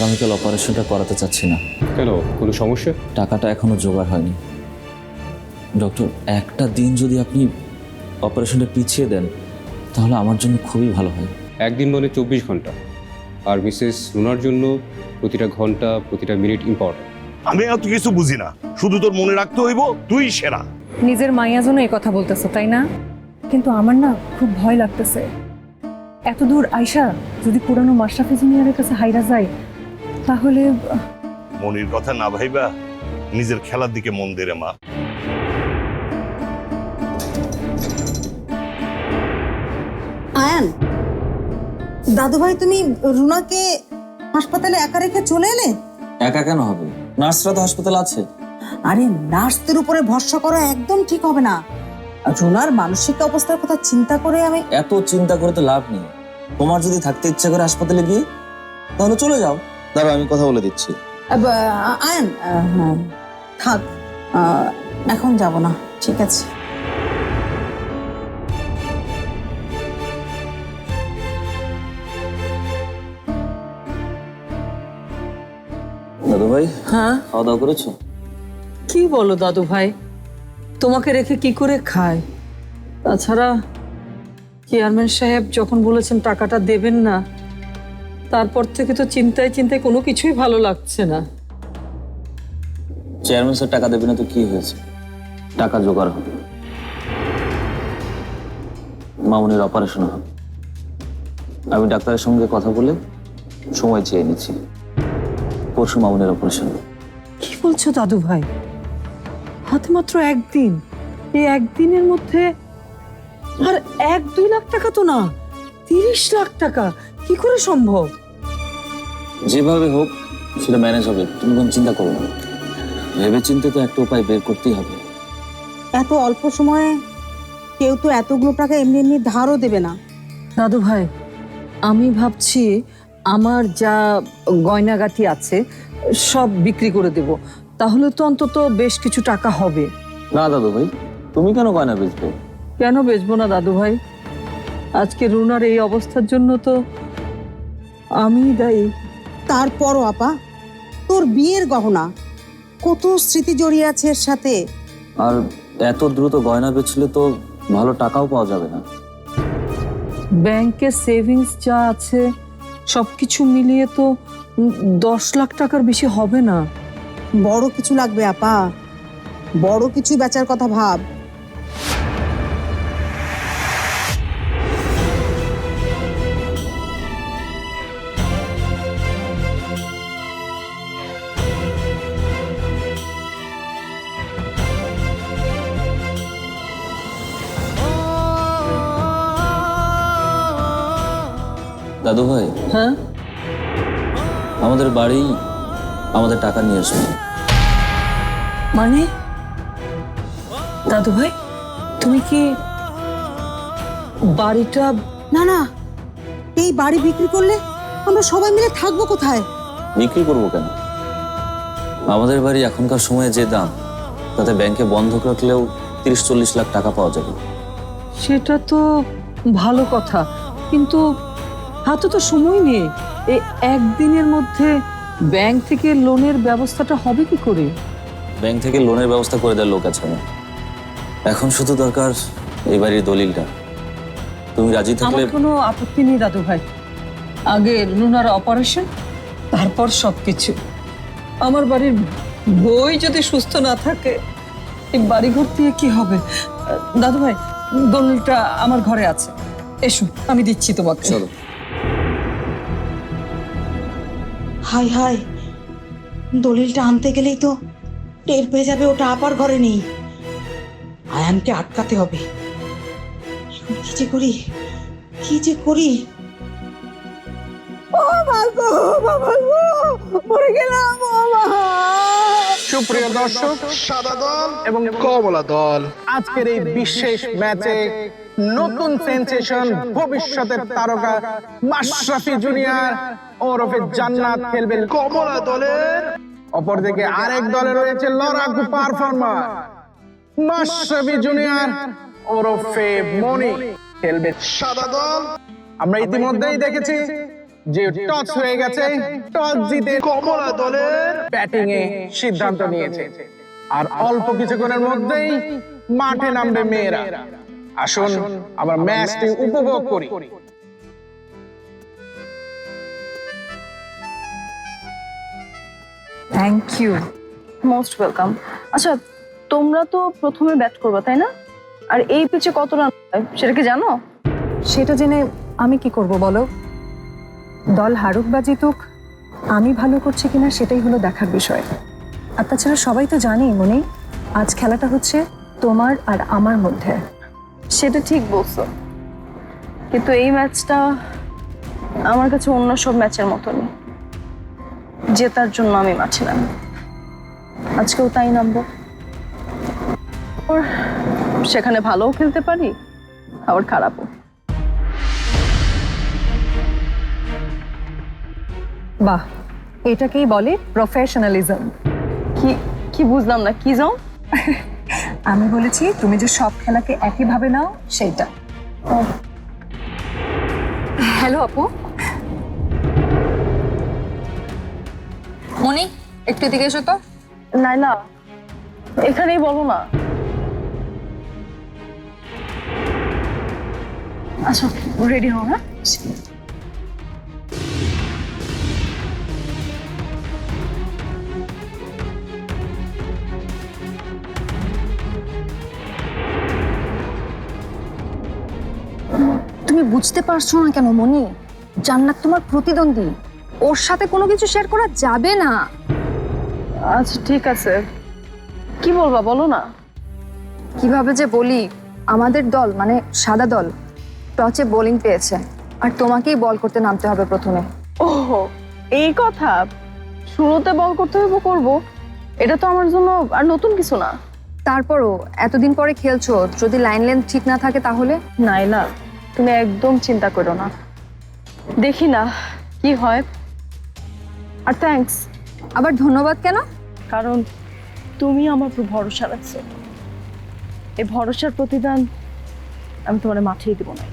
আগামীকাল অপারেশনটা করাতে চাচ্ছি না। কেন? কোনো সমস্যা? টাকাটা এখনও জোগাড় হয়নি। ডক্টর একটা দিন যদি আপনি অপারেশনটা পিছিয়ে দেন তাহলে আমার জন্য খুবই ভালো হয়। একদিন মানে চব্বিশ ঘণ্টা। আর মিসেস রুনার জন্য প্রতিটা ঘণ্টা প্রতিটা মিনিট ইম্পর্টেন্ট আমি এত কিছু বুঝি না। শুধু তোর মনে রাখতে হইব তুই সেরা। নিজের মাইয়া জন্য এই কথা বলতেছো তাই না? কিন্তু আমার না খুব ভয় লাগতেছে। এত দূর আইসা যদি পুরানো মাশরাফি জুনিয়রের কাছে হাইরা যায় তাহলে মনির কথা না ভাইবা নিজের খেলার দিকে মন দে রে মা। আয়ান দাদুভাই তুমি রুনাকে হাসপাতালে একা রেখে চলে এলে? একা কেন হবে? নার্সরা তো হাসপাতালে আছে। আরে নার্সদের উপরে ভরসা করা একদম ঠিক হবে না। রুনার মানসিক অবস্থার কথা চিন্তা করে আমি এত চিন্তা করে তো লাভ নেই। তোমার যদি থাকতে ইচ্ছা করে হাসপাতালে গিয়ে তাহলে চলে যাও। দাঁড়াও আমি কথা বলে দিচ্ছি। আয়ান হ্যাঁ, থাক এখন যাব না ঠিক আছে। দাদু ভাই হ্যাঁ? খাওয়া দাওয়া করেছ? কি বলো দাদু ভাই তোমাকে রেখে কি করে খায় তাছাড়া চেয়ারম্যান সাহেব যখন বলেছেন টাকাটা দেবেন না তারপর থেকে তো চিন্তায় চিন্তায় কোনো কিছুই ভালো লাগছে না। চেয়ারম্যান স্যার টাকা দেবে না তো কি হয়েছে? টাকা জোগাড় হবে। মামুনির অপারেশন হবে। আমি ডাক্তারের সঙ্গে কথা বলে সময় চেয়ে নিচ্ছি। পরশু মামুনের অপারেশন কি বলছো দাদু ভাই? হাতে মাত্র একদিন। এই একদিনের মধ্যে আর এক দুই লাখ টাকা তো না তিরিশ লাখ টাকা। কি করে সম্ভব? যেভাবে হোক সেটা ম্যানেজ হবে তুমি কোনো চিন্তা করো না। ভেবে চিন্তে তো একটা উপায় বের করতেই হবে। এত অল্প সময়ে কেউ তো এতগুলো টাকা এমনি এমনি ধারও দেবে না। দাদু ভাই আমি ভাবছি আমার যা গয়নাগাটি আছে সব বিক্রি করে দেব। তাহলে তো অন্তত বেশ কিছু টাকা হবে। না দাদু ভাই তুমি কেন গয়না বেচবে? কেন বেচবো না দাদু ভাই? আজকে রুনার এই অবস্থার জন্য তো আমি দায়ী। তারপরও আপা তোর বিয়ের গহনা কত স্মৃতি জড়িয়ে আছে এর সাথে? আর এত দ্রুত গয়না বেচলে তো ভালো টাকাও পাওয়া যাবে না। ব্যাংকে সেভিংস যা আছে সব কিছু মিলিয়ে তো দশ লাখ টাকার বেশি হবে না। বড় কিছু লাগবে আপা। বড় কিছু বেচার কথা ভাব। দাদু ভাই? হ্যাঁ? আমাদের বাড়ি আমাদের টাকা নিয়ে আসবে। মানে? দাদু ভাই তুমি কি বাড়িটা না না এই বাড়ি বিক্রি করলে আমরা সবাই মিলে থাকব কোথায়? বিক্রি করব কেন? আমাদের বাড়ি এখনকার সময়ে যে দাম তাতে ব্যাংকে বন্ধক রাখলেও তিরিশ চল্লিশ লাখ টাকা পাওয়া যাবে। সেটা তো ভালো কথা কিন্তু হাতে তো সময় নেই। এই একদিনের মধ্যে ব্যাংক থেকে লোনের ব্যবস্থাটা হবে কি করে? ব্যাংক থেকে লোনের ব্যবস্থা করে দেওয়ার লোক আছে। আমার এখন শুধু দরকার এই বাড়ির দলিলটা। তুমি রাজি থাকলে আমার কোনো আপত্তি নেই দাদু ভাই। আগে লুনার অপারেশন তারপর সবকিছু। আমার বাড়ির বই যদি সুস্থ না থাকে এই বাড়িঘর দিয়ে কি হবে? দাদু ভাই দলিলটা আমার ঘরে আছে। এসো আমি দিচ্ছি তোমাকে। চলো। হাই হাই। দলিলটা আনতে গেলেই তো টের পেয়ে যাবে ওটা আপার ঘরে নেই। আয়ানকে আটকাতে হবে। কি যে করি? কি যে করি? সুপ্রিয় দর্শক সাদা দল এবং কমলা দল। আজকের এই বিশেষ ম্যাচে নতুন সেন্সেশন ভবিষ্যতের তারকা মাশরাফি জুনিয়র ওরফে জান্নাত খেলবেন কমলা দলের অপরদিকে আরেক দলে রয়েছে লড়াকু পারফর্মার মাশরাফি জুনিয়র ওরফে মনি খেলবে সাদা দল। আমরা ইতিমধ্যেই দেখেছি যে টস হয়ে গেছে টস জিতে কমলা দলের ব্যাটিং এ সিদ্ধান্ত নিয়েছে। আর অল্প কিছুক্ষণের মধ্যেই মাঠে নামবে মেয়েরা। আসুন আমরা ম্যাচটি উপভোগ করি। থ্যাংক ইউ মোস্ট ওয়েলকাম আচ্ছা তোমরা তো প্রথমে ব্যাট করবে তাই না? আর এই পিচে কত রান হয় সেটা কি জানো? সেটা জেনে আমি কি করব বলো? দল হারুক বা জিতুক আমি ভালো করছি কিনা সেটাই হলো দেখার বিষয়। আর তাছাড়া সবাই তো জানি মনে আজ খেলাটা হচ্ছে তোমার আর আমার মধ্যে। সেটা ঠিক বলছো। কিন্তু এই ম্যাচটা আমার কাছে অন্য সব ম্যাচের মতনই। জেতার জন্য আমি মাঠে নামি। আজকেও তাই নামবো। ওর সেখানে ভালোও খেলতে পারি আবার খারাপও। বাহ এটাকেই বলে প্রফেশনালিজম কি কি বুঝলাম না কি যাও আমি বলেছি তুমি যে সব খেলাকে একইভাবে নাও সেইটা। হ্যালো আপু। মনি একটু এদিকে এসো তো। নাইলা এখানেই বলো না। আচ্ছা রেডি হও হ্যাঁ? বুঝতে পারছ না কেন মনি? জান্নাত তোমার প্রতিদ্বন্দ্বী। ওর সাথে কোনো কিছু শেয়ার করা যাবে না। আচ্ছা ঠিক আছে। কি বলবা বলো না। কীভাবে যে বলি আমাদের দল মানে সাদা দল টচে বোলিং পেয়েছে। আর তোমাকেই বল করতে নামতে হবে প্রথমে। ওহ এই কথা? শুরুতে বল করতে হবে করব। এটা তো আমার জন্য আর নতুন কিছু না। তারপরও এতদিন পরে খেলছো যদি লাইন লেন্থ ঠিক না থাকে তাহলে? নাইলা তুমি একদম চিন্তা করো না। দেখি না কি হয়। আর থ্যাঙ্কস আবার ধন্যবাদ কেন? কারণ তুমি আমার উপর ভরসা রাখছো। এই ভরসার প্রতিদান আমি তোমার মাঠেই দেবো না।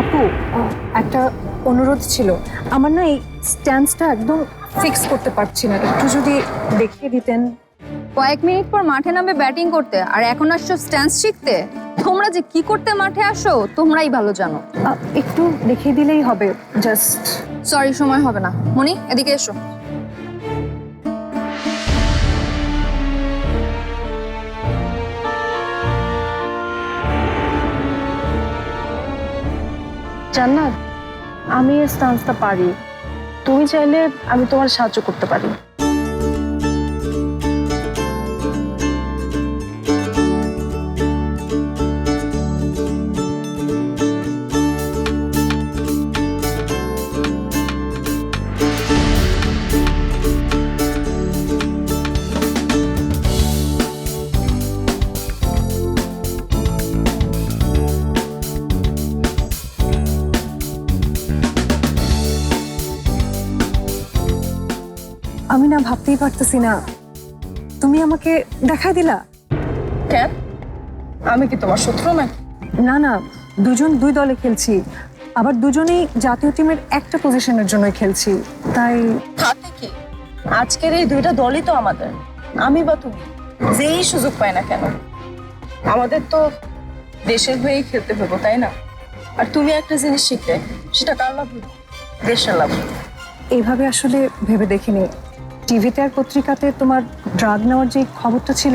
আপু একটা অনুরোধ ছিল। আমার না এই স্ট্যান্সটা একদম ফিক্স করতে পারছি না। একটু যদি দেখিয়ে দিতেন। কয়েক মিনিট পর মাঠে নামবে ব্যাটিং করতে আর এখন আসছো স্ট্যান্স শিখতে? তোমরা যে কি করতে মাঠে আসো তোমরাই ভালো জানো। আহ, একটু দেখিয়ে দিলেই হবে জাস্ট সরি সময় হবে না। মনি এদিকে এসো। জান্নাত আমি এই স্টান্সটা পারি। তুমি চাইলে আমি তোমার সাহায্য করতে পারি। না ভাবতেই পারতেছি না। তুমি আমাকে দেখাই দিলা? কেন? আমি কি তোমার শত্রু নাকি? না না দুজন দুই দলে খেলছি। আবার দুজনেই জাতীয় টিমের একটা পজিশনের জন্য খেলছি। তাই তাতে কি? আজকের এই দুইটা দলই তো আমাদের। আমি বা তুমি? যেই সুযোগ পায় না কেন? আমাদের তো দেশের হয়েই খেলতে হব তাই না? আর তুমি একটা জিনিস শিখলে সেটা কার লাভ? দেশের লাভ। এইভাবে আসলে ভেবে দেখিনি। টিভিতে আর পত্রিকাতে তোমার ড্রাগ নেওয়ার যে খবরটা ছিল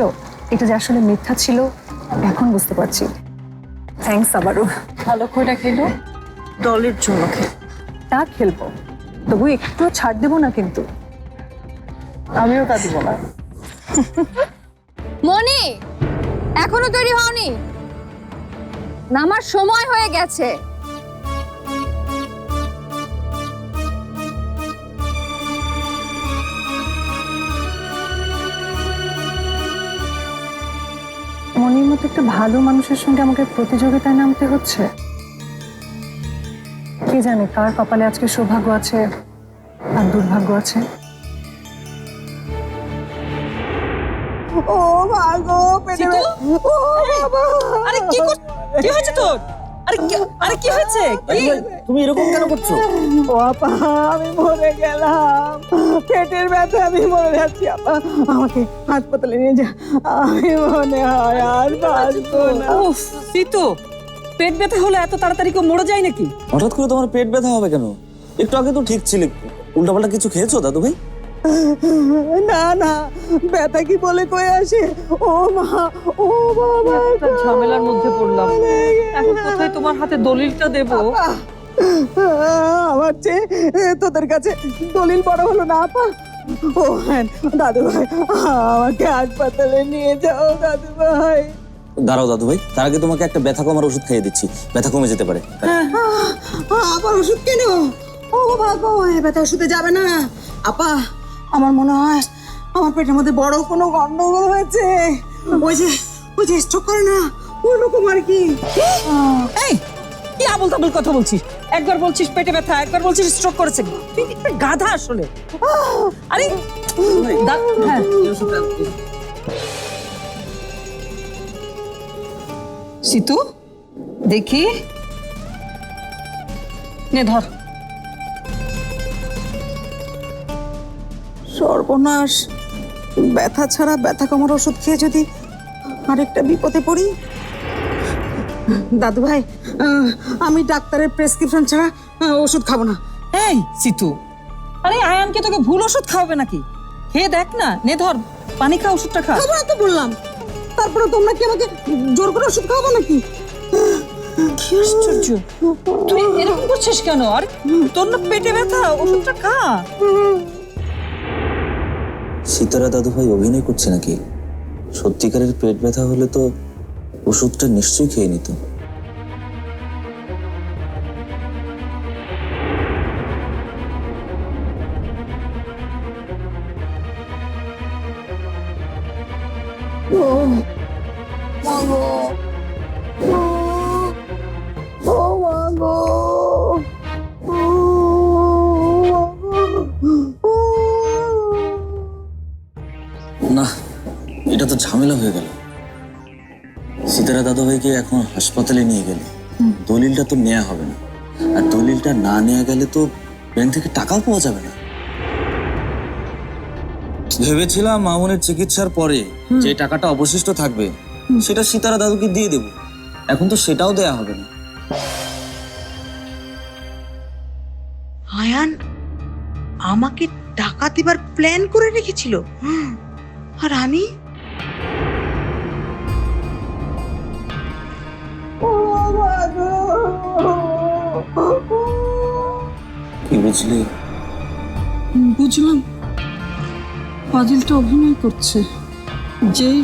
এটা যে আসলে মিথ্যা ছিল এখন বুঝতে পারছি। থ্যাঙ্কস আবারও। ভালো করে খেলো দলের জন্য খেলো। তা খেলব। তবু একটু ছাড় দেবো না কিন্তু। আমিও তা দিব না। মনি এখনও তৈরি হওনি। নামার সময় হয়ে গেছে। একটা ভালো মানুষের সঙ্গে আমাকে প্রতিযোগিতায় নামতে হচ্ছে। কে জানে কার কপালে আজকে সৌভাগ্য আছে আর দুর্ভাগ্য আছে? ও ভাগো পেটে ও বাবা। আরে কি কর কি হয়েছে তোর? আরে কি- আরে কি হয়েছে? কি? তুমি এরকম কেন করছ? ও আপা আমি মরে গেলাম। পেটের ব্যথা আমি মরে যাচ্ছি আপা। আমাকে হাসপাতালে নিয়ে যা। আমি মনে হয় আর বাঁচবো না। উফ সিতু পেট ব্যথা হলে এত তাড়াতাড়ি কেউ মরে যায় নাকি? হঠাৎ করে তোমার পেট ব্যথা হবে কেন? একটু আগে তো ঠিক ছিলে। উল্টাপাল্টা কিছু খেয়েছো দাদু ভাই না না ব্যথা কি বলে কই আসে? ও মা ও বাবা একটা ঝামেলার মধ্যে পড়লাম। এখন কোথায় তোমার হাতে দলিলটা দেব? আমার চেয়ে তোদের কাছে দলিল বড় হলো না আপা? ও হ্যাঁ দাদু ভাই আমাকে হাসপাতালে নিয়ে যাও দাদু ভাই। দাঁড়াও দাদু ভাই তার আগে তোমাকে একটা ব্যথা কমার ওষুধ খাইয়ে দিচ্ছি। ব্যথা কমে যেতে পারে। আবার ওষুধ কেন? ও বাবা গো ব্যথা ওষুধে যাবে না। আপা আমার মনে হয় আমার পেটের মধ্যে বড় কোনো গন্ডগোল হয়েছে। ওই যে ওই যে স্ট্রোক করে না ওই রকম আর কি? এই কি আবল তাবল কথা বলছিস? একবার বলছিস পেটে ব্যথা একবার বলছিস স্ট্রোক করেছে। তুই কি একটা গাধা আসলে? আরে হ্যাঁ। সিতু দেখি। নে ধর। সর্বনাশ। ব্যথা ছাড়া ব্যথা কমার ওষুধ খেয়ে যদি আরেকটা বিপদে পড়ি? দাদু ভাই আমি ডাক্তারের প্রেসক্রিপশন ছাড়া ওষুধ খাব না। এই সিতু। আরে আয়ানকে তোকে ভুল ওষুধ খাওয়াবে নাকি? হে দেখ না নে ধর পানি খা ওষুধটা খা। খাব না তো বললাম। তারপরে তোমরা কি আমাকে জোর করে ওষুধ খাওয়াবো নাকি? আশ্চর্য। তুই এরকম করছিস কেন? আর তোর না পেটে ব্যথা ওষুধটা খা। সীতারা দাদু ভাই অভিনয় করছে নাকি? সত্যিকারের পেট ব্যথা হলে তো ওষুধটা নিশ্চয়ই খেয়ে নিত। হাসপাতালে নিয়ে গেলে। দলিলটা তো নেওয়া হবে না। আর দলিলটা না নেওয়া গেলে তো ব্যাংক থেকে টাকাও পাওয়া যাবে না। ভেবেছিলাম মামুনের চিকিৎসার পরে যে টাকাটা অবশিষ্ট থাকবে সেটা সীতারা দাদুকে দিয়ে দেব। এখন তো সেটাও দেয়া হবে না। আয়ান আমাকে টাকা দেবার প্ল্যান করে রেখেছিল। আর আমি বুঝলি? বুঝলাম। ফাজিলটা অভিনয় করছে। যেই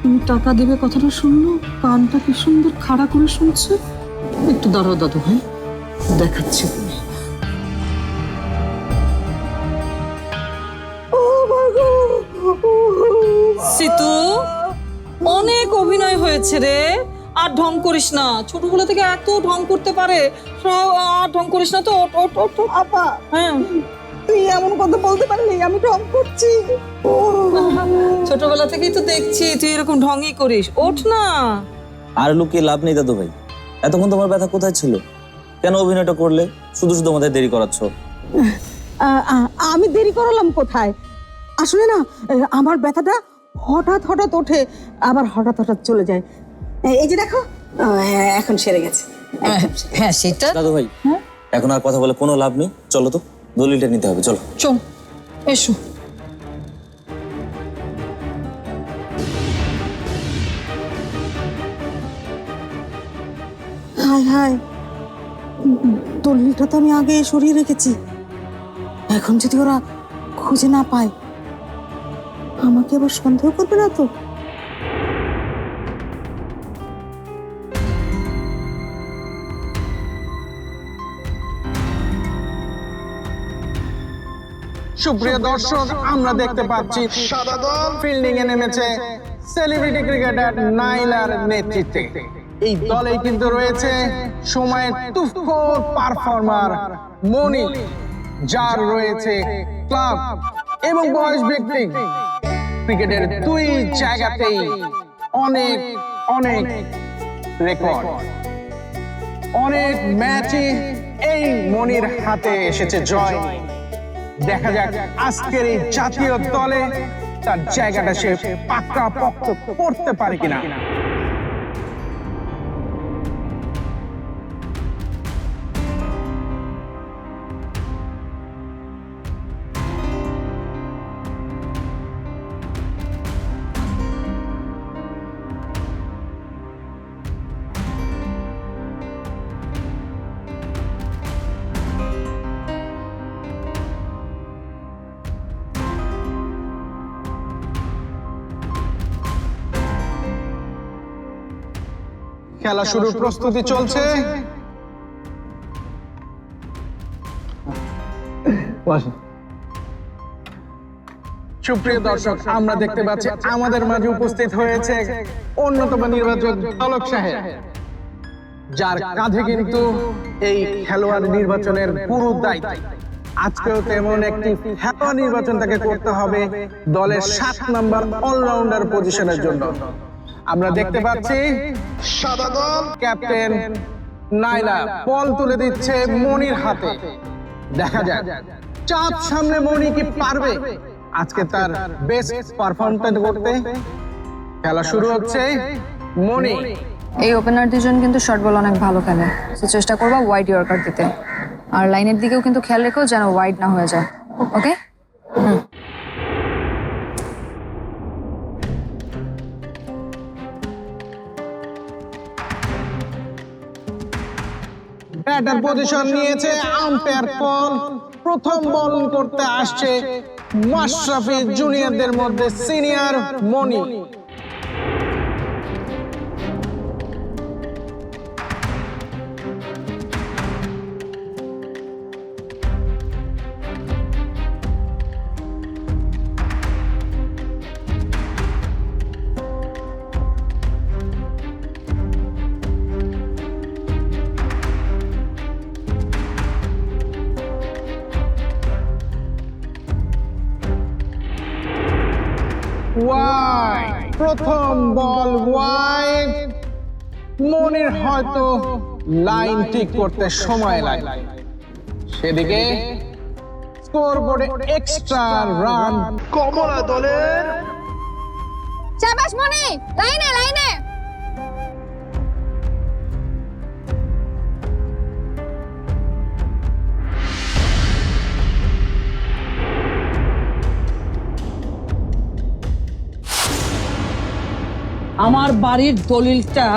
তুমি টাকা দেবে কথাটা শুনলো কানটা কি সুন্দর খাড়া করে শুনছে? একটু দাঁড়াও দাদু ভাই দেখাচ্ছি তুমি সিতু অনেক অভিনয় হয়েছে রে। আর ঢং করিস না। ছোটবেলা থেকে এত ঢং করতে পারে। সব আর ঢং করিস না তো। ওঠ ওঠ ওঠ ওঠ। আপা হ্যাঁ। তুই এমন কথা বলতে পারলি আমি ঢং করছি। ও ছোটবেলা থেকেই তো দেখছি তুই এরকম ঢঙ্গই করিস। ওঠ না। আর লুকিয়ে লাভ নেই দাদু ভাই। এতক্ষণ তোমার ব্যথা কোথায় ছিল? কেন অভিনয়টা করলে? শুধু শুধু আমাদের দেরি করাচ্ছ। আ- আ- আমি দেরি করালাম কোথায়? আসলে না এ, আমার ব্যথাটা হঠাৎ হঠাৎ ওঠে। আবার হঠাৎ হঠাৎ চলে যায়। এই যে দেখো। হ্যাঁ, এখন সেরে গেছে। হ্যাঁ সেটা? দাদু ভাই এখন আর কথা বলে কোনো লাভ নেই। চলো তো দলিলটা নিতে হবে চলো। চল এসো। হাই হাই দলিলটা তো আমি আগে সরিয়ে রেখেছি। এখন যদি ওরা খুঁজে না পায় আমাকে আবার সন্দেহ করবে না তো? সুপ্রিয় দর্শক আমরা দেখতে পাচ্ছি সাদা দল ফিল্ডিং এ নেমেছে সেলিব্রিটি ক্রিকেটার নাইলার নেতৃত্বে। এই দলে কিন্তু রয়েছে সময়ের তুফকোর পারফর্মার মনি যার রয়েছে ক্লাব এবং বয়স ভিত্তিক ক্রিকেটের দুই জায়গাতেই অনেক অনেক রেকর্ড অনেক ম্যাচে এই মনির হাতে এসেছে জয়। দেখা যাক আজকের এই জাতীয় দলে তার জায়গাটা সে পাক্কা পক্ত করতে পারে কিনা। খেলা শুরুর প্রস্তুতি চলছে। সুপ্রিয় দর্শক আমরা দেখতে পাচ্ছি আমাদের মাঝে উপস্থিত হয়েছে অন্যতম নির্বাচক সাহেব। যার কাঁধে কিন্তু এই খেলোয়াড় নির্বাচনের পুরো দায়িত্ব। আজকেও তেমন একটি খেলোয়াড় নির্বাচন তাকে করতে হবে দলের সাত নাম্বার অলরাউন্ডার পজিশনের জন্য। আমরা দেখতে পাচ্ছি সাদা দল ক্যাপ্টেন নাইলা বল তুলে দিচ্ছে মনির হাতে। দেখা যাক। চাপ সামনে মনি কি পারবে? আজকে তার বেস্ট পারফরমেন্স করতে খেলা শুরু হচ্ছে মনি এই ওপেনার দুজন কিন্তু শর্ট বল অনেক ভালো খেলে। তো চেষ্টা করবা ওয়াইড ইয়র্কার দিতে। আর লাইনের দিকেও কিন্তু খেয়াল রেখো যেন ওয়াইড না হয়ে যায়। ওকে ব্যাটার পজিশন নিয়েছে আম্পায়ার কল প্রথম বল করতে আসছে মাশরাফি জুনিয়রদের মধ্যে সিনিয়র মনি হয়তো লাইন ঠিক করতে সময় লাগে। সেদিকে স্কোর বোর্ডে এক্সট্রা রান কমলা দলের চাবাস মনি লাইনে লাইনে। আমার বাড়ির দলিলটা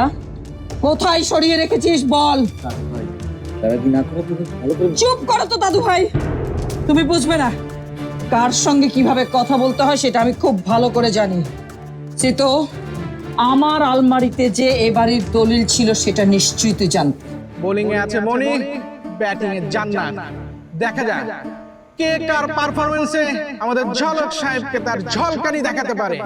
কোথায় সরিয়ে রেখেছিস বল? তারা কি না করে তুমি ভালো করে চুপ করো তো দাদু ভাই। তুমি বুঝবে না কার সঙ্গে কীভাবে কথা বলতে হয় সেটা আমি খুব ভালো করে জানি। সে তো আমার আলমারিতে যে এবারের দলিল ছিল সেটা নিশ্চয়ই তুই জানতি বোলিং এ আছে মনি ব্যাটিং এ জান্নাত। দেখা যাক। কে কার পারফরমেন্সে আমাদের ঝলক সাহেবকে তার ঝলকানি দেখাতে পারে।